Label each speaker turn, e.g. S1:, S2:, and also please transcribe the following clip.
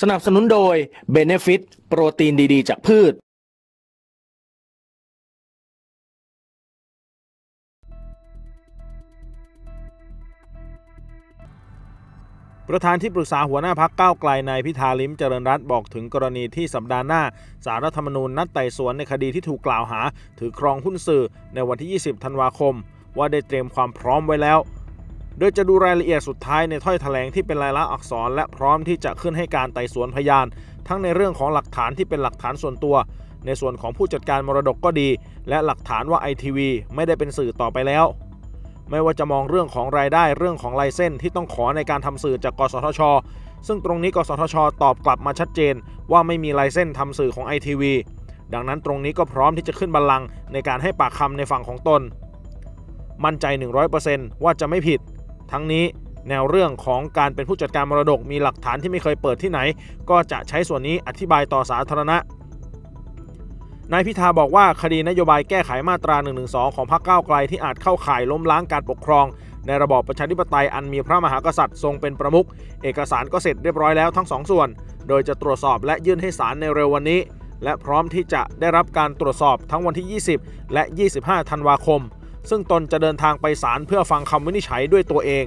S1: สนับสนุนโดย Benefit โปรตีนดีๆ จากพืช
S2: ประธานที่ปรึกษาหัวหน้าพักก้าวไกลนายพิธาลิมเจริญรัตน์บอกถึงกรณีที่สัปดาห์หน้า สารรัฐธรรมนูญนัดไต่สวนในคดีที่ถูกกล่าวหา ถือครองหุ้นสื่อในวันที่ 20 ธันวาคม ว่าได้เตรียมความพร้อมไว้แล้ว โดยจะดูรายละเอียดสุดท้ายในถ้อยแถลงที่เป็นลายลักษณ์อักษร และพร้อมที่จะขึ้นให้การไต่สวนพยาน ทั้งในเรื่องของหลักฐานที่เป็นหลักฐานส่วนตัว ในส่วนของผู้จัดการมรดกก็ดี และหลักฐานว่าไอทีวีไม่ได้เป็นสื่อต่อไปแล้ว ไม่ว่าจะมองเรื่องของรายได้เรื่องของไลเส้นที่ต้องขอในการทำสื่อจากกสทช ซึ่งตรงนี้กสทช ตอบกลับมาชัดเจน ว่าไม่มีไลเส้นทำสื่อของไอทีวีดังนั้นตรงนี้ก็พร้อมที่จะขึ้นบัลลังก์ในการให้ปากคำในฝั่งของตน มั่นใจ 100%ว่าจะไม่ผิด ทั้งนี้แนวเรื่องของการเป็นผู้จัดการมรดกมีหลักฐานที่ไม่เคยเปิดที่ไหน ก็จะใช้ส่วนนี้อธิบายต่อสาธารณะนายพิธาบอกว่าคดีนโยบายแก้ไขมาตรา1นึของพรรคก้าวไกลที่อาจเข้าข่ายล้มล้างการปกครอง ในระบอบประชาธิปไตยอันมีพระมหากษัตริย์ทรงเป็นประมุขเอกสารก็เสร็จเรียบร้อยแล้วทั้งสองส่วน โดยจะตรวจสอบและยื่นให้ศาลในเร็ววันนี้ และพร้อมที่จะได้รับการตรวจสอบทั้งวันที่ 20 และ 25 ธันวาคม ซึ่งตนจะเดินทางไปศาลเพื่อฟังคำวินิจฉัยด้วยตัวเอง